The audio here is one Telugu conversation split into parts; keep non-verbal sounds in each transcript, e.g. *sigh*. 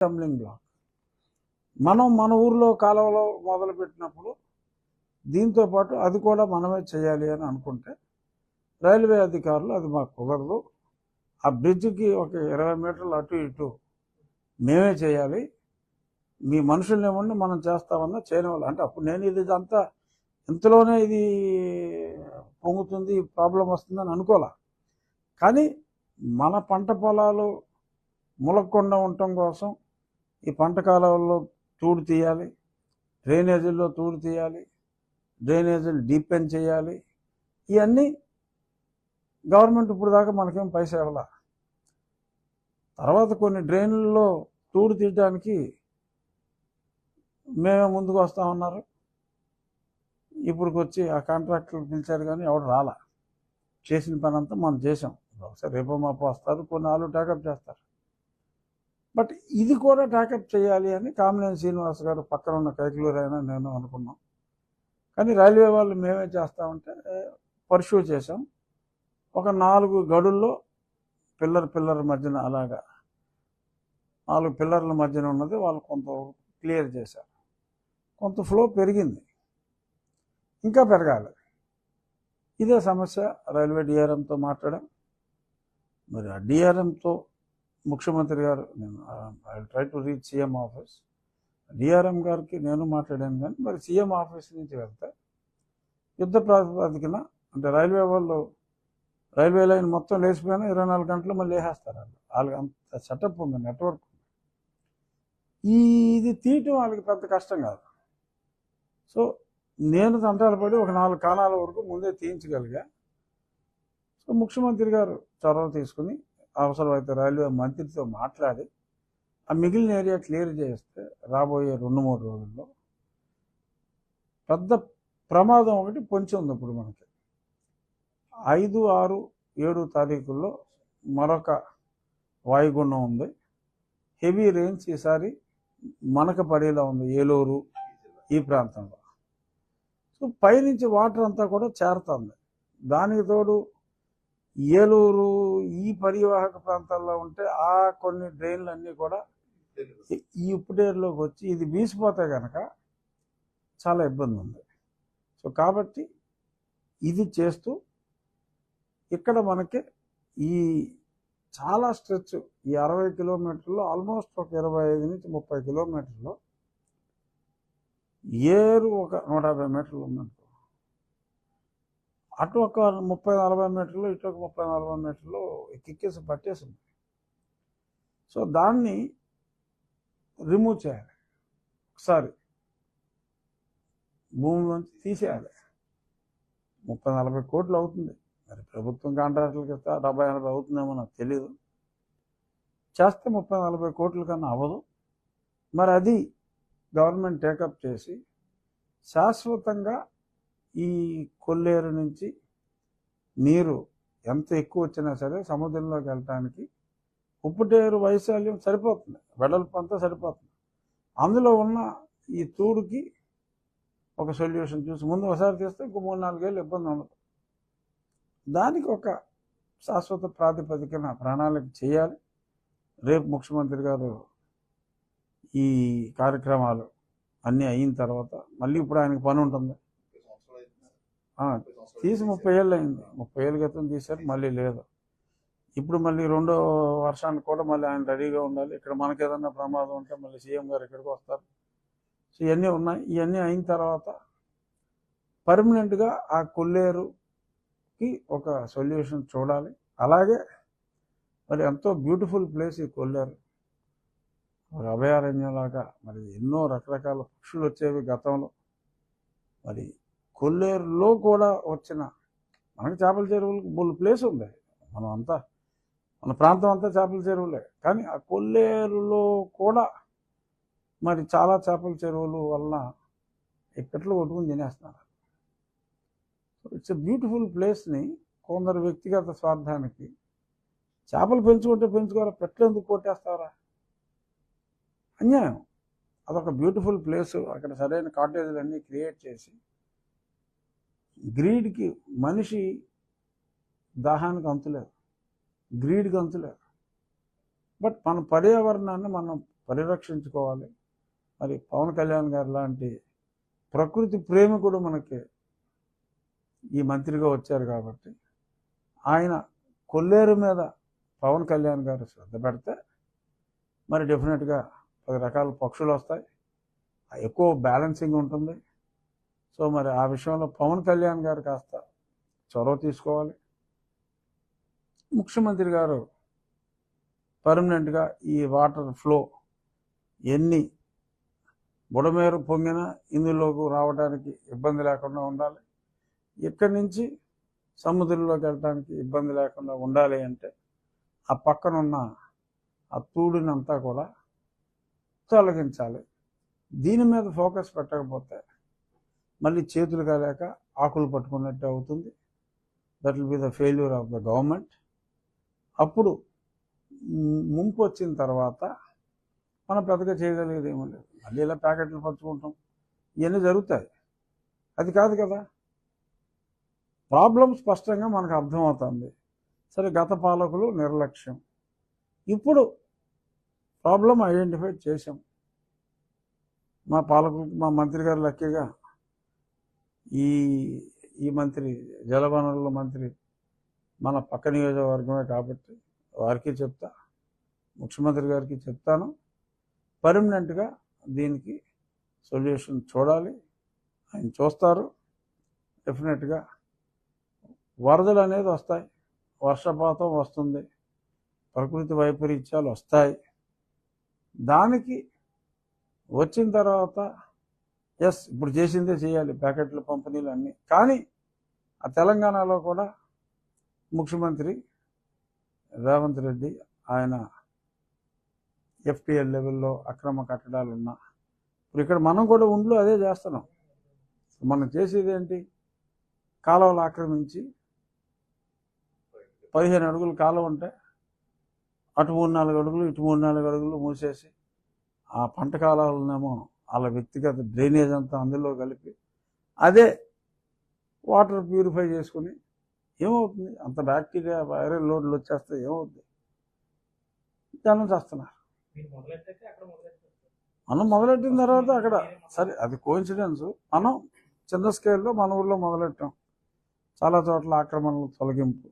టంబ్లింగ్ బ్లాక్ మనం మన ఊర్లో కాలువలో మొదలుపెట్టినప్పుడు దీంతో పాటు అది కూడా మనమే చేయాలి అని అనుకుంటే రైల్వే అధికారులు అది మాకు కుదరదు. ఆ బ్రిడ్జికి ఒక ఇరవై మీటర్లు అటు ఇటు మేమే చేయాలి. మీ మనుషుల్ని ఏమన్నా మనం చేస్తామన్నా చేయని వాళ్ళు అంటే అప్పుడు నేను ఇది అంతా ఇంతలోనే ఇది పొంగుతుంది ప్రాబ్లం వస్తుందని అనుకోలే. కానీ మన పంట పొలాలు ములక్కుండా ఉండటం కోసం ఈ పంట కాలాల్లో తూడు తీయాలి డ్రైనేజీల్లో తూడు తీయాలి డ్రైనేజీలు డీపెన్ చేయాలి. ఇవన్నీ గవర్నమెంట్ ఇప్పుడు దాకా మనకేం పైసా ఇవ్వాల. తర్వాత కొన్ని డ్రైన్లలో తూడు తీయడానికి మేమే ముందుకు వస్తామన్నారు ఇప్పుడు వచ్చి ఆ కాంట్రాక్టర్లు పిలిచారు కానీ ఎవడు రాలా. చేసిన పని అంతా మనం చేసాం ఒకసారి రేపో మాపో వస్తారు కొన్ని ఆలు ట్యాకప్ చేస్తారు. బట్ ఇది కూడా ట్యాకప్ చేయాలి అని కామినేని శ్రీనివాస్ గారు పక్కన ఉన్న కైకులూరు నేను అనుకున్నాం. కానీ రైల్వే వాళ్ళు మేమే చేస్తామంటే పర్ష్యూ చేసాం ఒక నాలుగు గడుల్లో పిల్లర్ పిల్లర్ మధ్యన అలాగా నాలుగు పిల్లర్ల మధ్యన ఉన్నది వాళ్ళు కొంత క్లియర్ చేశారు. కొంత ఫ్లో పెరిగింది. ఇంకా పెరగాలి. ఇదే సమస్య రైల్వే డిఆర్ఎంతో మాట్లాడాం. మరి ఆ డిఆర్ఎంతో ముఖ్యమంత్రి గారు నేను I try to reach CM office DRM గారికి నేను మాట్లాడాను కానీ మరి సీఎం ఆఫీస్ నుంచి వెళ్తే యుద్ధ ప్రాతిపదికన అంటే రైల్వే వాళ్ళు రైల్వే లైన్ మొత్తం లేచిపోయినా ఇరవై నాలుగు గంటలు మళ్ళీ వేసేస్తారు వాళ్ళు. వాళ్ళకి అంత సెటప్ ఉంది నెట్వర్క్ ఉంది. ఈ ఇది తీయటం వాళ్ళకి పెద్ద కష్టం కాదు. సో నేను తంటాలు పడి ఒక నాలుగు కాలాల వరకు ముందే తీయించగలిగా సో ముఖ్యమంత్రి గారు చొరవ తీసుకుని అవసరమైతే రైల్వే మంత్రితో మాట్లాడి ఆ మిగిలిన ఏరియా క్లియర్ చేస్తే రాబోయే రెండు మూడు రోజుల్లో పెద్ద ప్రమాదం ఒకటి పొంచి ఉంది ఇప్పుడు మనకి. ఐదు ఆరు ఏడు తారీఖుల్లో మరొక వాయుగుండం ఉంది. హెవీ రేంజ్ ఈసారి మనక పడేలా ఉంది ఏలూరు ఈ ప్రాంతంలో. సో పైనుంచి వాటర్ అంతా కూడా చేరుతుంది. దానికి తోడు ఏలూరు ఈ పరివాహక ప్రాంతాల్లో ఉంటే ఆ కొన్ని డ్రైన్లు అన్నీ కూడా ఈ- ఈ ఉప్పుడేరులోకి వచ్చి ఇది వీసిపోతే కనుక చాలా ఇబ్బంది ఉంది సో కాబట్టి ఇది చేస్తూ ఇక్కడ మనకి ఈ చాలా స్ట్రెచ్ ఈ అరవై కిలోమీటర్లు ఆల్మోస్ట్ ఒక ఇరవై ఐదు నుంచి ముప్పై కిలోమీటర్లు. ఏరు ఒక నూట యాభై మీటర్లు ఉందనుకో అటు ఒక ముప్పై నలభై మీటర్లు ఇటు ఒక ముప్పై నలభై మీటర్లు ఎక్కిక్కేసి పట్టేసింది. సో దాన్ని రిమూవ్ చేయాలి. ఒకసారి భూమిలోంచి తీసేయాలి. ముప్పై నలభై కోట్లు అవుతుంది. మరి ప్రభుత్వం కాంట్రాక్టులకి ఇస్తే డెబ్బై ఎనభై అవుతుందేమో నాకు తెలియదు చేస్తే ముప్పై నలభై కోట్ల కన్నా అవ్వదు. మరి అది గవర్నమెంట్ టేకప్ చేసి శాశ్వతంగా ఈ కొల్లేరు నుంచి నీరు ఎంత ఎక్కువ వచ్చినా సరే సముద్రంలోకి వెళ్ళటానికి ఉప్పుటేరు వైశాల్యం సరిపోతుంది. వెడల్పు అంతా సరిపోతుంది. అందులో ఉన్న ఈ తూడుకి ఒక సొల్యూషన్ చూసి ముందు ఒకసారి తీస్తే ఇంకో మూడు నాలుగేళ్ళు ఇబ్బంది ఉండదు. దానికి ఒక శాశ్వత ప్రాతిపదికన ప్రణాళిక చేయాలి. రేపు ముఖ్యమంత్రి గారు ఈ కార్యక్రమాలు అన్నీ అయిన తర్వాత మళ్ళీ ఇప్పుడు ఆయనకు పని ఉంటుంది. తీసి ముప్పై ఏళ్ళు అయింది. ముప్పై ఏళ్ళ క్రితం తీశారు మళ్ళీ లేదు. ఇప్పుడు మళ్ళీ రెండో వర్షానికి కూడా మళ్ళీ ఆయన రెడీగా ఉండాలి. ఇక్కడ మనకి ఏదన్నా ప్రమాదం ఉంటే మళ్ళీ సీఎం గారు ఇక్కడికి వస్తారు. సో ఇవన్నీ ఉన్నాయి. ఇవన్నీ అయిన తర్వాత పర్మనెంట్గా ఆ కొల్లేరుకి ఒక సొల్యూషన్ చూడాలి. అలాగే మరి ఎంతో బ్యూటిఫుల్ ప్లేస్ ఈ కొల్లేరు. ఒక అభయారణ్యంలాగా మరి ఎన్నో రకరకాల పక్షులు వచ్చేవి గతంలో. మరి కొల్లేరులో కూడా వచ్చిన మనకి చేపల చెరువులకు బుల్ ప్లేస్ ఉంది. మనం అంతా మన ప్రాంతం అంతా చేపల చెరువులే. కానీ ఆ కొల్లేరులో కూడా మరి చాలా చేపల చెరువులు వలన ఇక్కట్లో కొట్టుకుని తినేస్తున్నారు. ఇట్స్ ఎ బ్యూటిఫుల్ ప్లేస్ని కొందరు వ్యక్తిగత స్వార్థానికి చేపలు పెంచుకుంటే పెంచుకోరా పెట్లు ఎందుకు కొట్టేస్తారా అన్యాయం. అదొక బ్యూటిఫుల్ ప్లేస్ అక్కడ సరైన కాటేజీలన్నీ క్రియేట్ చేసి గ్రీడ్కి మనిషి దాహానికి అంతులేదు. గ్రీడ్కి అంతులేదు. బట్ మన పర్యావరణాన్ని మనం పరిరక్షించుకోవాలి. మరి పవన్ కళ్యాణ్ గారు లాంటి ప్రకృతి ప్రేమికుడు మనకి ఈ మంత్రిగా వచ్చారు కాబట్టి ఆయన కొల్లేరు మీద పవన్ కళ్యాణ్ గారు శ్రద్ధ పెడితే మరి డెఫినెట్గా పది రకాల పక్షులు వస్తాయి. ఎక్కువ బ్యాలెన్సింగ్ ఉంటుంది. సో మరి ఆ విషయంలో పవన్ కళ్యాణ్ గారు కాస్త చొరవ తీసుకోవాలి. ముఖ్యమంత్రి గారు పర్మనెంట్గా ఈ వాటర్ ఫ్లో ఎన్ని బుడమేరు పొంగినా ఇందులోకి రావడానికి ఇబ్బంది లేకుండా ఉండాలి. ఇక్కడి నుంచి సముద్రంలోకి వెళ్ళడానికి ఇబ్బంది లేకుండా ఉండాలి అంటే ఆ పక్కన ఉన్న ఆ తూడినంతా కూడా తొలగించాలి. దీని మీద ఫోకస్ పెట్టకపోతే మళ్ళీ చేతులు కాలేక ఆకులు పట్టుకున్నట్టు అవుతుంది. That will be the failure of the government అప్పుడు ముంపు వచ్చిన తర్వాత మనం పెద్దగా చేయగలిగేది ఏమీ లేదు. మళ్ళీ ఇలా ప్యాకెట్లు పంచుకుంటాం. ఇవన్నీ జరుగుతాయి. అది కాదు కదా. ప్రాబ్లం స్పష్టంగా మనకు అర్థమవుతుంది. సరే గత పాలకులు నిర్లక్ష్యం. ఇప్పుడు ప్రాబ్లం ఐడెంటిఫై చేసాం మా పాలకులు మా మంత్రి గారు లక్కీగా ఈ ఈ మంత్రి జలవనరుల మంత్రి మన పక్క నియోజకవర్గమే కాబట్టి వారికి చెప్తా ముఖ్యమంత్రి గారికి చెప్తాను. పర్మనెంట్గా దీనికి సొల్యూషన్ చూడాలి. ఆయన చూస్తారు. డెఫినెట్గా వరదలు అనేది వస్తాయి. వర్షపాతం వస్తుంది. ప్రకృతి వైపరీత్యాలు వస్తాయి. దానికి వచ్చిన తర్వాత ఎస్ ఇప్పుడు చేసిందే చేయాలి ప్యాకెట్లు పంపిణీలు అన్నీ. కానీ ఆ తెలంగాణలో కూడా ముఖ్యమంత్రి రేవంత్ రెడ్డి ఆయన ఎఫ్టీఎల్ లెవెల్లో అక్రమ కట్టడాలు ఉన్నా ఇప్పుడు ఇక్కడ మనం కూడా ఉండ్లో అదే చేస్తున్నాం. మనం చేసేది ఏంటి? కాలువలు ఆక్రమించి పదిహేను అడుగులు కాలువ ఉంటే అటు మూడు నాలుగు అడుగులు ఇటు మూడు నాలుగు అడుగులు మూసేసి ఆ పంట కాలాలనేమో వాళ్ళ వ్యక్తిగత డ్రైనేజ్ అంతా అందులో కలిపి అదే వాటర్ ప్యూరిఫై చేసుకుని ఏమవుతుంది? అంత బ్యాక్టీరియా వైరల్ లోడ్లు వచ్చేస్తే ఏమవుతుంది జనం చేస్తున్నారు. మనం మొదలెట్టిన తర్వాత అక్కడ సరే అది కోఇన్సిడెన్స్ మనం చిన్న స్కేల్లో మన ఊర్లో మొదలెట్టాం. చాలా చోట్ల ఆక్రమణలు తొలగింపు.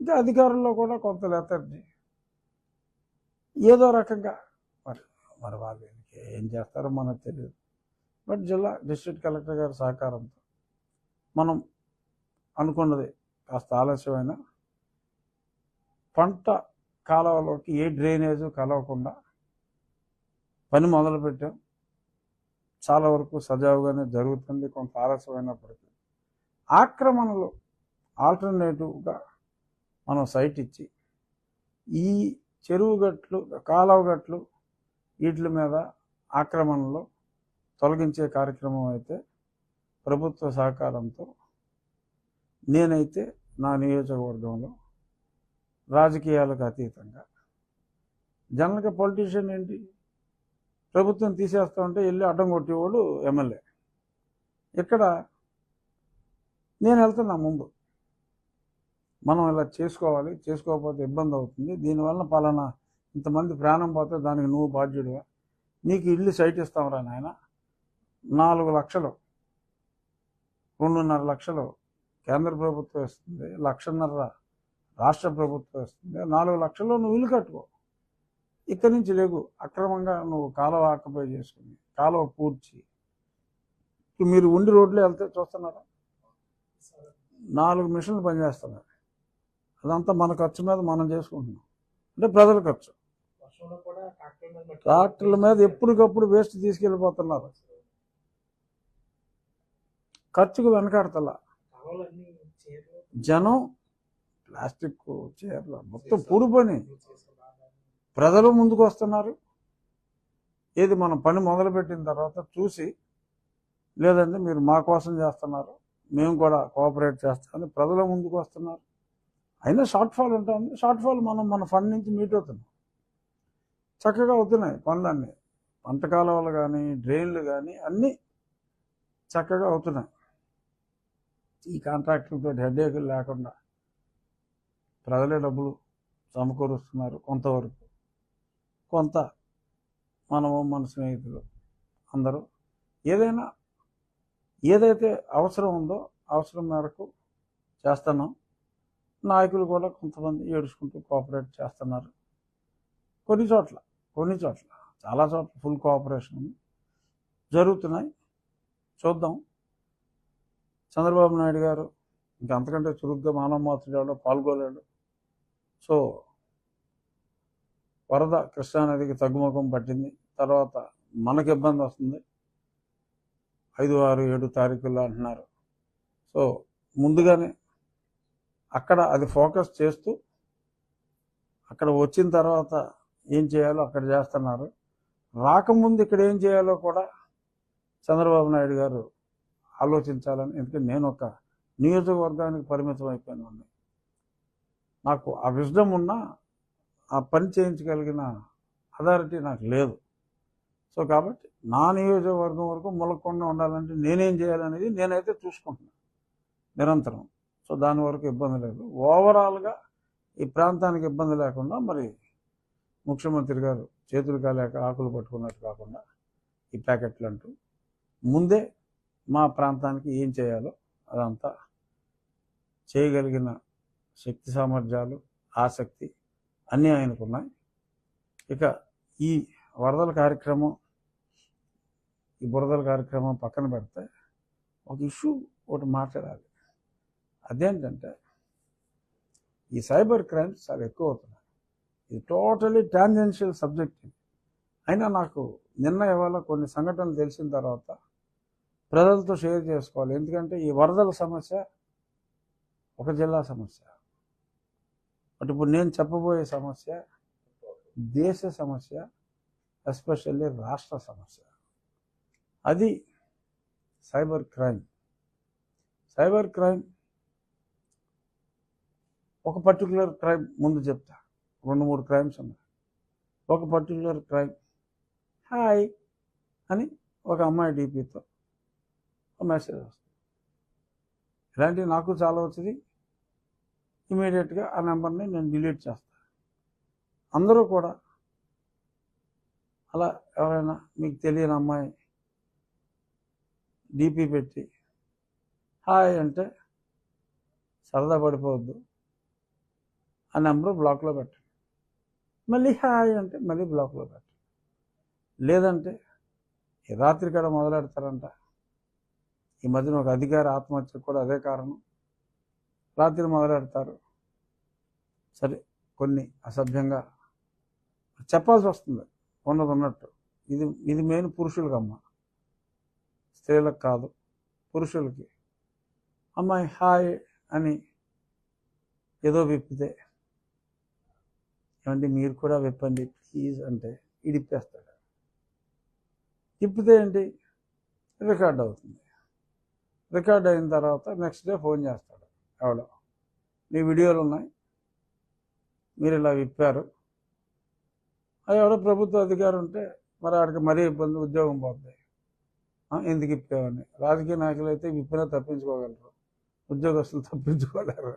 ఇంకా అధికారుల్లో కూడా కొంత లెతర్జీ ఏదో రకంగా మరి మరి వాళ్ళు ఏం చేస్తారో మనకు తెలియదు. బట్ జిల్లా డిస్ట్రిక్ట్ కలెక్టర్ గారి సహకారంతో మనం అనుకున్నది కాస్త ఆలస్యమైన పంట కాలువలోకి ఏ డ్రైనేజు కలవకుండా పని మొదలుపెట్టాం. చాలా వరకు సజావుగానే జరుగుతుంది. కొంత ఆలస్యమైనప్పటికీ ఆక్రమణలు ఆల్టర్నేటివ్గా మనం సైట్ ఇచ్చి ఈ చెరువు గట్లు కాలువ గట్లు వీటి మీద ఆక్రమణలు తొలగించే కార్యక్రమం అయితే ప్రభుత్వ సహకారంతో నేనైతే నా నియోజకవర్గంలో రాజకీయాలకు అతీతంగా. జనరల్గా పొలిటీషియన్ ఏంటి? ప్రభుత్వం తీసేస్తా ఉంటే వెళ్ళి అడ్డం కొట్టేవాడు ఎమ్మెల్యే. ఇక్కడ నేను వెళ్తున్నా ముందు. మనం ఇలా చేసుకోవాలి చేసుకోకపోతే ఇబ్బంది అవుతుంది. దీనివల్ల పలానా ఇంతమంది ప్రాణం పోతే దానికి నువ్వు బాధ్యుడివా? నీకు ఇల్లు సైట్ ఇస్తాంరా నాయన. నాలుగు లక్షలు. రెండున్నర లక్షలు. కేంద్ర ప్రభుత్వం ఇస్తుంది లక్షన్నర రాష్ట్ర ప్రభుత్వం ఇస్తుంది. నాలుగు లక్షలు నువ్వు ఇల్లు కట్టుకో. ఇక్కడి నుంచి లేవు అక్రమంగా నువ్వు కాలువ ఆక్యుపై చేసుకుని కాలువ పూడ్చి. మీరు ఉండి రోడ్లో వెళ్తే చూస్తున్నారా? నాలుగు మిషన్లు పనిచేస్తున్నారు. అదంతా మన ఖర్చు మీద మనం చేసుకుంటున్నాం. అంటే ప్రజల ఖర్చు. ట్రాక్టర్ల మీద ఎప్పటికప్పుడు వేస్ట్ తీసుకెళ్ళిపోతున్నారు. ఖర్చుకు వెనకాడతలా. జనం ప్లాస్టిక్ చీరలు మొత్తం పూడిపోయినాయి పని. ప్రజలు ముందుకు వస్తున్నారు ఏది మనం పని మొదలుపెట్టిన తర్వాత చూసి లేదండి మీరు మా కోసం చేస్తున్నారు మేము కూడా కోఆపరేట్ చేస్తామని ప్రజల ముందుకు వస్తున్నారు అయినా షార్ట్ ఫాల్ ఉంటుంది షార్ట్ ఫాల్ మనం మన ఫండ్ నుంచి మీట్ అవుతున్నాం చక్కగా అవుతున్నాయి పనులన్నీ. పంట కాలువలు కానీ డ్రైన్లు కానీ అన్నీ చక్కగా అవుతున్నాయి. ఈ కాంట్రాక్టులతో హెడ్ఏకులు లేకుండా ప్రజలే డబ్బులు సమకూరుస్తున్నారు కొంతవరకు. కొంత మనము మన స్నేహితులు అందరూ. ఏదైనా ఏదైతే అవసరం ఉందో అవసరం మేరకు చేస్తున్నాం. నాయకులు కూడా కొంతమంది ఏడుచుకుంటూ కోఆపరేట్ చేస్తున్నారు. కొన్ని చోట్ల కొన్ని చోట్ల చాలా చోట్ల ఫుల్ కోఆపరేషన్ ఉంది. జరుగుతున్నాయి. చూద్దాం. చంద్రబాబు నాయుడు గారు ఇంకా అంతకంటే చురుగ్గా మానవ మాతృడలో పాల్గొలేడు. సో వరద కృష్ణానదికి తగ్గుముఖం పట్టింది. తర్వాత మనకి ఇబ్బంది వస్తుంది. ఐదు ఆరు ఏడు తారీఖుల్లో అంటున్నారు. సో ముందుగానే అక్కడ అది ఫోకస్ చేస్తూ అక్కడ వచ్చిన తర్వాత ఏం చేయాలో అక్కడ చేస్తున్నారు. రాకముందు ఇక్కడ ఏం చేయాలో కూడా చంద్రబాబు నాయుడు గారు ఆలోచించాలని ఎందుకంటే నేను ఒక నియోజకవర్గానికి పరిమితం అయిపోయాను. నాకు ఆ విజ్డమ్ ఉన్నా ఆ పని చేయించగలిగిన అథారిటీ నాకు లేదు. సో కాబట్టి నా నియోజకవర్గం వరకు మొలకుండా ఉండాలంటే నేనేం చేయాలనేది నేనైతే చూసుకుంటున్నాను నిరంతరం. సో దాని వరకు ఇబ్బంది లేదు. ఓవరాల్గా ఈ ప్రాంతానికి ఇబ్బంది లేకుండా మరి ముఖ్యమంత్రి గారు చేతులు కాలేక ఆకులు పట్టుకున్నట్టు కాకుండా ఈ ప్యాకెట్లు అంటూ ముందే మా ప్రాంతానికి ఏం చేయాలో అదంతా చేయగలిగిన శక్తి సామర్థ్యాలు ఆసక్తి అన్నీ ఆయనకున్నాయి ఇక ఈ వరదల కార్యక్రమం ఈ బురదల కార్యక్రమం పక్కన పెడితే ఒక ఇష్యూ ఒకటి మాట్లాడాలి. అదేంటంటే ఈ సైబర్ క్రైమ్స్ చాలా ఎక్కువ అవుతున్నాయి. ఇది టోటలీ టాంజెన్షియల్ సబ్జెక్ట్ ఇది. అయినా నాకు నిన్న ఇవాళ కొన్ని సంఘటనలు తెలిసిన తర్వాత ప్రజలతో షేర్ చేసుకోవాలి. ఎందుకంటే ఈ వరదల సమస్య ఒక జిల్లా సమస్య. బట్ ఇప్పుడు నేను చెప్పబోయే సమస్య దేశ సమస్య ఎస్పెషల్లీ రాష్ట్ర సమస్య. అది సైబర్ క్రైమ్. సైబర్ క్రైమ్ ఒక పర్టికులర్ క్రైమ్ ముందు చెప్తా. రెండు మూడు క్రైమ్స్ ఉన్నాయి ఒక పర్టికులర్ క్రైమ్ హాయ్ అని ఒక అమ్మాయి డీపీతో మెసేజ్ వస్తుంది. ఇలాంటివి నాకు చాలా వచ్చింది. ఇమీడియట్గా ఆ నెంబర్ని నేను డిలీట్ చేస్తాను అందరూ కూడా అలా ఎవరైనా మీకు తెలియని అమ్మాయి డీపీ పెట్టి హాయ్ అంటే సరదా పడిపోవద్దు. ఆ నెంబర్ బ్లాక్లో పెట్టండి. మళ్ళీ హాయ్ అంటే మళ్ళీ బ్లాక్లో పెట్టండి లేదంటే ఈ రాత్రి కాడ మొదలెడతారంట. ఈ మధ్యన ఒక అధికారి ఆత్మహత్యకు కూడా అదే కారణం. రాత్రి మొదలెడతారు. సరే కొన్ని అసభ్యంగా చెప్పాల్సి వస్తుంది. ఉన్నది ఉన్నట్టు. ఇది ఇది మెయిన్ పురుషులకి అమ్మ స్త్రీలకు కాదు పురుషులకి. అమ్మాయి హాయ్ అని ఏదో విప్పితే ఏమంటే మీరు కూడా విప్పండి ప్లీజ్ అంటే ఇడిప్పేస్తాడు తిప్పితే ఏంటి? రికార్డ్ అవుతుంది. రికార్డ్ అయిన తర్వాత నెక్స్ట్ డే ఫోన్ చేస్తాడు. ఎవడో. నీ వీడియోలు ఉన్నాయి. మీరు ఇలా విప్పారు. అది ఎవడో ప్రభుత్వ అధికారం ఉంటే మరి ఆడికి మరీ ఇబ్బంది ఉద్యోగం పోతుంది ఎందుకు ఇప్పావని. రాజకీయ నాయకులు అయితే విప్పినా తప్పించుకోగలరు. ఉద్యోగస్తులు తప్పించుకోలేరు.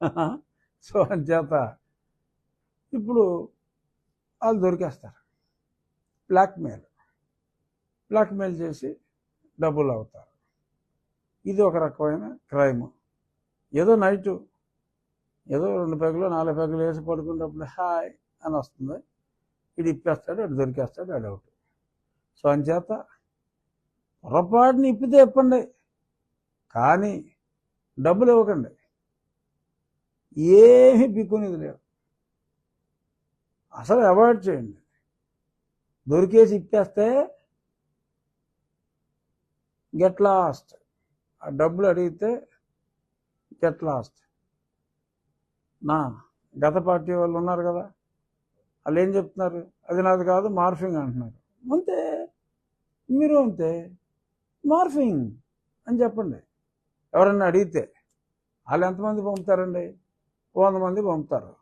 *laughs* సో అంచేత ఇప్పుడు వాళ్ళు దొరికేస్తారు. బ్లాక్మెయిల్ బ్లాక్మెయిల్ చేసి డబ్బులు అవుతారు. ఇది ఒక రకమైన క్రైమ్ ఏదో నైటు ఏదో రెండు పెగలు నాలుగు పెగలు వేసి పడుకున్నప్పుడు హాయ్ అని వస్తుంది. ఇది ఇప్పేస్తాడు అటు దొరికేస్తాడు అడు అవుట్ సో అంచేత పొరపాటుని ఇప్పితే ఇప్పండి. కానీ డబ్బులు ఇవ్వకండి. ఏమీ పిక్కునేది లేదు. అసలు అవాయిడ్ చేయండి. దొరికేసి ఇప్పేస్తే గెట్ లాస్ట్. ఆ డబ్బులు అడిగితే గెట్ లాస్ట్. నా గత పార్టీ వాళ్ళు ఉన్నారు కదా వాళ్ళు ఏం చెప్తున్నారు? అది నాది కాదు మార్ఫింగ్ అంటున్నారు. అంతే. మీరు అంతే. మార్ఫింగ్ అని చెప్పండి. ఎవరన్నా అడిగితే వాళ్ళు ఎంతమంది పంపుతారండి? వంద మంది పంపుతారు.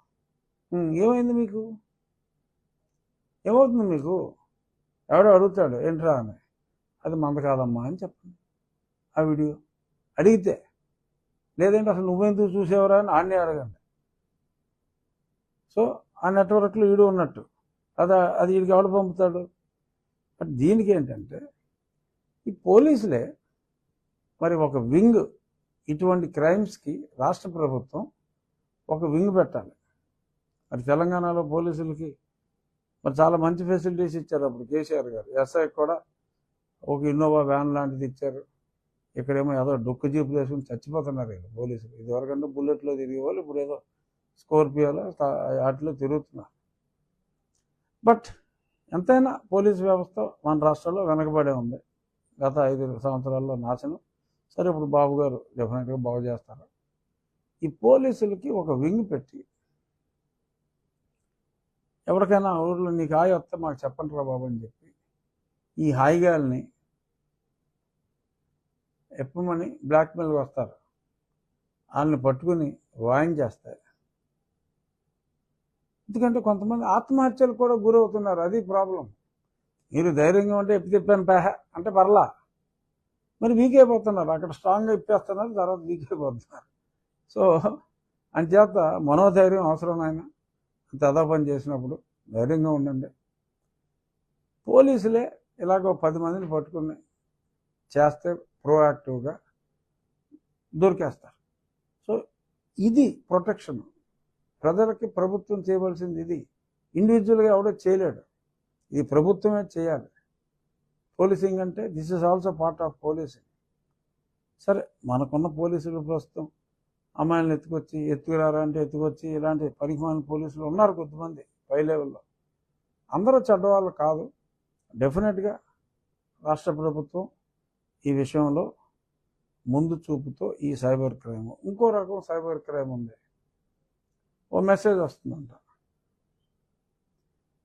ఏమైంది మీకు? ఏమవుతుంది మీకు ఎవడో అడుగుతాడు ఏంట్రా అని అది మంద కాదమ్మా అని చెప్పండి. ఆ వీడియో అడిగితే లేదంటే అసలు నువ్వెందుకు చూసేవరా? అని ఆడనే అడగండి. సో ఆ నెట్వర్క్లో వీడు ఉన్నట్టు. అది అది వీడికి ఎవడు పంపుతాడు? బట్ దీనికి ఏంటంటే ఈ పోలీసులే మరి ఒక వింగ్ ఇటువంటి క్రైమ్స్కి రాష్ట్ర ప్రభుత్వం ఒక వింగ్ పెట్టాలి. మరి తెలంగాణలో పోలీసులకి మరి చాలా మంచి ఫెసిలిటీస్ ఇచ్చారు అప్పుడు కేసీఆర్ గారు. ఎస్ఐ కూడా ఒక ఇన్నోవా వ్యాన్ లాంటిది ఇచ్చారు. ఇక్కడేమో ఏదో డొక్కు జీపు వేసుకుని చచ్చిపోతున్నారు వీళ్ళు పోలీసులు. ఇదివరకంటే బుల్లెట్లో తిరిగే వాళ్ళు ఇప్పుడు ఏదో స్కోర్పియోలో వాటిలో తిరుగుతున్నారు. బట్ ఎంతైనా పోలీస్ వ్యవస్థ మన రాష్ట్రంలో వెనకబడే ఉంది. గత ఐదు సంవత్సరాల్లో నాశనం. సరే ఇప్పుడు బాబు గారు డెఫినెట్గా బాగు చేస్తారు. ఈ పోలీసులకి ఒక వింగ్ పెట్టి ఎవరికైనా ఊర్లో నీకు హాయి వస్తే మాకు చెప్పండి రా బాబు అని చెప్పి ఈ హాయిగాల్ని ఎప్పమని బ్లాక్మెయిల్కి వస్తారు. వాళ్ళని పట్టుకుని వాయించేస్తాయి ఎందుకంటే కొంతమంది ఆత్మహత్యలు కూడా గురవుతున్నారు. అది ప్రాబ్లం. మీరు ధైర్యంగా ఉంటే ఎప్పి తిప్పాను పేహ అంటే పర్లా. మరి వీక్ అయిపోతున్నారు అక్కడ స్ట్రాంగ్గా ఇప్పేస్తున్నారు తర్వాత వీక్ అయిపోతున్నారు సో అంచేత మనోధైర్యం అవసరం ఆయన అంత పని చేసినప్పుడు ధైర్యంగా ఉండండి. పోలీసులే ఇలాగో పది మందిని పట్టుకుని చేస్తే ప్రోయాక్టివ్గా దొరికేస్తారు. సో ఇది ప్రొటెక్షన్ ప్రజలకి ప్రభుత్వం చేయవలసింది ఇది. ఇండివిజువల్గా ఎవడో చేయలేడు. ఇది ప్రభుత్వమే చేయాలి. పోలీసింగ్ అంటే this is also part of policing సరే మనకున్న పోలీసులు ప్రస్తుతం అమ్మాయిలను ఎత్తుకొచ్చి ఎత్తుకురారా అంటే ఎత్తుకొచ్చి ఇలాంటి పరిమాణ పోలీసులు ఉన్నారు కొద్దిమంది పై లెవెల్లో. అందరూ చెడ్డవాళ్ళు కాదు. డెఫినెట్గా రాష్ట్ర ప్రభుత్వం ఈ విషయంలో ముందు చూపుతో ఈ సైబర్ క్రైమ్ ఇంకో రకం సైబర్ క్రైమ్ ఉంది. ఓ మెసేజ్ వస్తుందంట.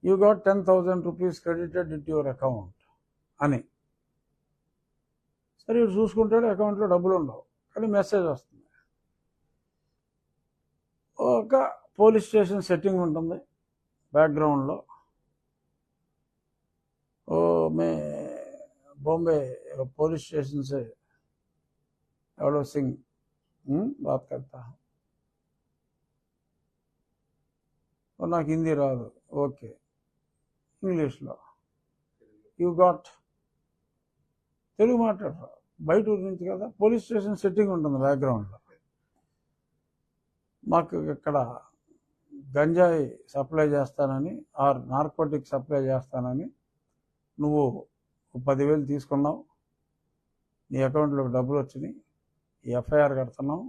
You got ten thousand rupees credited it your account అని. సరే చూసుకుంటాడు అకౌంట్లో డబ్బులు ఉండవు. కానీ మెసేజ్ వస్తుంది. ఒక పోలీస్ స్టేషన్ సెట్టింగ్ ఉంటుంది బ్యాక్గ్రౌండ్లో ఓ మే बॉम्बे पुलिस स्टेशन से एवडो सिंह हम्म, बात करता हूँ और నాకు హిందీ రాదు ఓకే ఇంగ్లీష్లో యూ గాట్ తెలుగు మాట్లాడరా బయట ఊరి నుంచి కదా పోలీస్ స్టేషన్ సెట్టింగ్ ఉంటుంది బ్యాక్గ్రౌండ్లో మాకు ఇక్కడ గంజాయి సప్లై చేస్తానని ఆర్ నార్కోటిక్ సప్లై చేస్తానని నువ్వు పదివేలు తీసుకున్నావు. నీ అకౌంట్లోకి డబ్బులు వచ్చినాయి. ఈ ఎఫ్ఐఆర్ కడుతున్నావు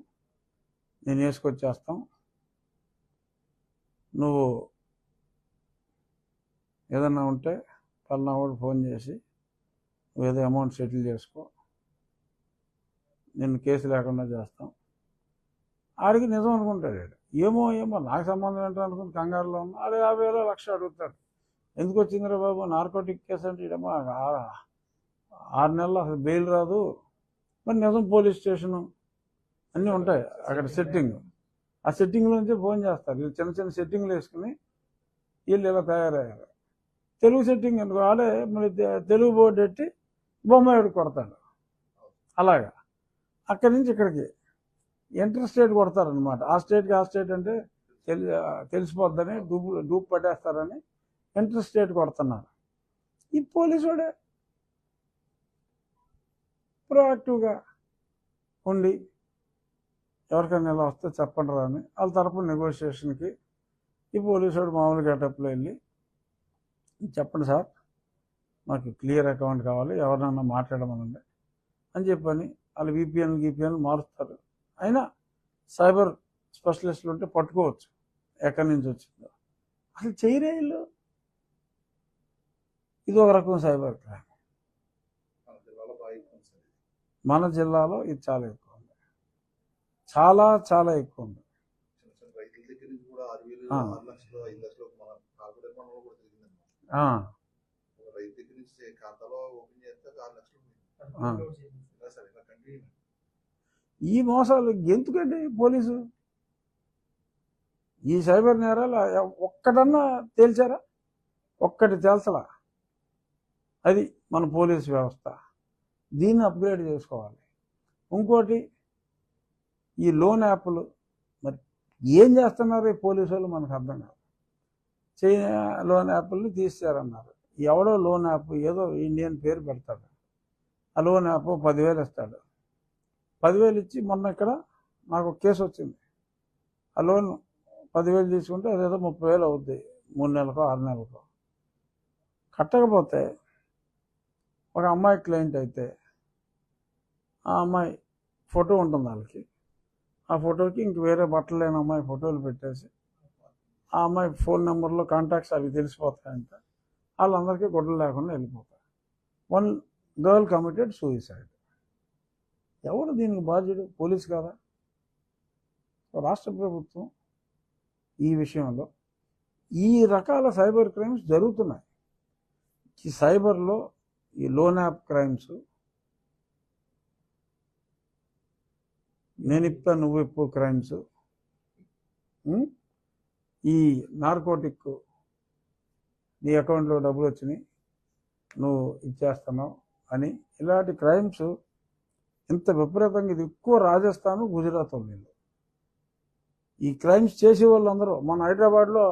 నేను వేసుకొచ్చేస్తాం. నువ్వు ఏదన్నా ఉంటే పలానా వాడు ఫోన్ చేసి నువ్వు ఏదో అమౌంట్ సెటిల్ చేసుకో. నేను కేసు లేకుండా చేస్తాం. ఆడికి నిజం అనుకుంటాడు ఏమో ఏమో నాకు సంబంధం ఏంటో అనుకుని కంగారులో ఉన్నా ఆడు యాభై వేల లక్ష అడుగుతాడు. ఎందుకు వచ్చిందిరా బాబు? నార్కోటిక్ కేసు అంటే ఈడమ్మా ఆరు నెలలు అసలు బెయిల్ రాదు. మరి నిజం పోలీస్ స్టేషను అన్నీ ఉంటాయి అక్కడ సెట్టింగ్. ఆ సెట్టింగ్ నుంచి ఫోన్ చేస్తారు. వీళ్ళు చిన్న చిన్న సెట్టింగ్లు వేసుకుని వీళ్ళు ఇలా తయారయ్యారు. తెలుగు సెట్టింగ్ అనుకో ఆడే మరి తెలుగు బోర్డు ఎట్టి బొమ్మాయిడు కొడతాడు. అలాగా. అక్కడి నుంచి ఇక్కడికి ఇంటర్ స్టేట్ కొడతారనమాట ఆ స్టేట్కి ఆ స్టేట్ అంటే తెలి తెలిసిపోద్దని డూప్ డూప్ పట్టేస్తారని ఇంటర్ స్టేట్ కొడుతున్నారు. ఈ పోలీసుడే వాడే ప్రోయాక్టివ్గా ఉండి ఎవరికైనా ఇలా వస్తే చెప్పండి రాని వాళ్ళ తరపున నెగోషియేషన్కి ఈ పోలీసుడు మామూలు గెటప్లో వెళ్ళి చెప్పండి సార్ మాకు క్లియర్ అకౌంట్ కావాలి ఎవరినన్నా మాట్లాడమనండి అని చెప్పని వాళ్ళు విపిఎన్ గీపీఎన్ మారుస్తారు. అయినా సైబర్ స్పెషలిస్టులు ఉంటే పట్టుకోవచ్చు. ఎక్కడి నుంచి వచ్చిందో. అసలు చేయరే వీళ్ళు ఇది ఒక రకం సైబర్ క్రైమ్. మన జిల్లాలో ఇది. మన జిల్లాలో ఇది చాలా ఎక్కువ ఉంది. చాలా చాలా ఎక్కువ ఉంది. చిన్న చిన్న రైతుల దగ్గర నుంచి కూడా ఆరు వేలు ఆ. ఆరు లక్షలు ఐదు లక్షలు మన కార్పొరేట్ మండలంలో కూడా తిరిగిందండి ఆ, ఒక రైతు దగ్గర నుంచి ఖాతాలో ఓపెన్ చేస్తే ఆరు లక్షలు ఉంది ఆ. ఇలా సార్ ఇలా కంటిన్యూ ఈ మోసాలు ఎందుకండి పోలీసు? ఈ సైబర్ నేరాలు ఒక్కటన్నా తేల్చారా? ఒక్కటి తేల్చలా? అది మన పోలీస్ వ్యవస్థ. దీన్ని అప్గ్రేడ్ చేసుకోవాలి. ఇంకోటి ఈ లోన్ యాప్లు మరి ఏం చేస్తున్నారు ఈ పోలీసు వాళ్ళు మనకు అర్థం కాదు. చైనా లోన్ యాప్లు తీసారన్నారు ఎవడో లోన్ యాప్ ఏదో ఇండియన్ పేరు పెడతాడు. ఆ లోన్ యాప్ పదివేలు ఇస్తాడు. పదివేలు ఇచ్చి మొన్న ఇక్కడ నాకు కేసు వచ్చింది. ఆ లోన్ పదివేలు తీసుకుంటే అదేదో ముప్పై వేలు అవుద్ది. మూడు నెలలకో ఆరు నెలలకో. కట్టకపోతే ఒక అమ్మాయి క్లయింట్ అయితే ఆ అమ్మాయి ఫోటో ఉంటుంది వాళ్ళకి. ఆ ఫోటోకి ఇంక వేరే బట్టలు లేని అమ్మాయి ఫోటోలు పెట్టేసి ఆ అమ్మాయి ఫోన్ నెంబర్లో కాంటాక్ట్స్ అవి తెలిసిపోతాయంట. వాళ్ళందరికీ గొడవలు లేకుండా వెళ్ళిపోతారు వన్ గర్ల్ కమిటెడ్ సూయిసైడ్ ఎవరు దీనికి బాధ్యుడు? పోలీస్ కాదా? రాష్ట్ర ప్రభుత్వం ఈ విషయంలో ఈ రకాల సైబర్ క్రైమ్స్ జరుగుతున్నాయి. ఈ సైబర్లో ఈ లోన్ యాప్ క్రైమ్స్ నేను ఇప్ప నువ్వు ఇప్పు క్రైమ్స్ ఈ నార్కోటిక్ నీ అకౌంట్లో డబ్బులు వచ్చినాయి నువ్వు ఇచ్చేస్తున్నావు అని ఇలాంటి క్రైమ్స్ ఇంత విపరీతంగా ఇది ఎక్కువ రాజస్థాన్ గుజరాత్ వీళ్ళు ఈ క్రైమ్స్ చేసే వాళ్ళందరూ మన హైదరాబాద్లో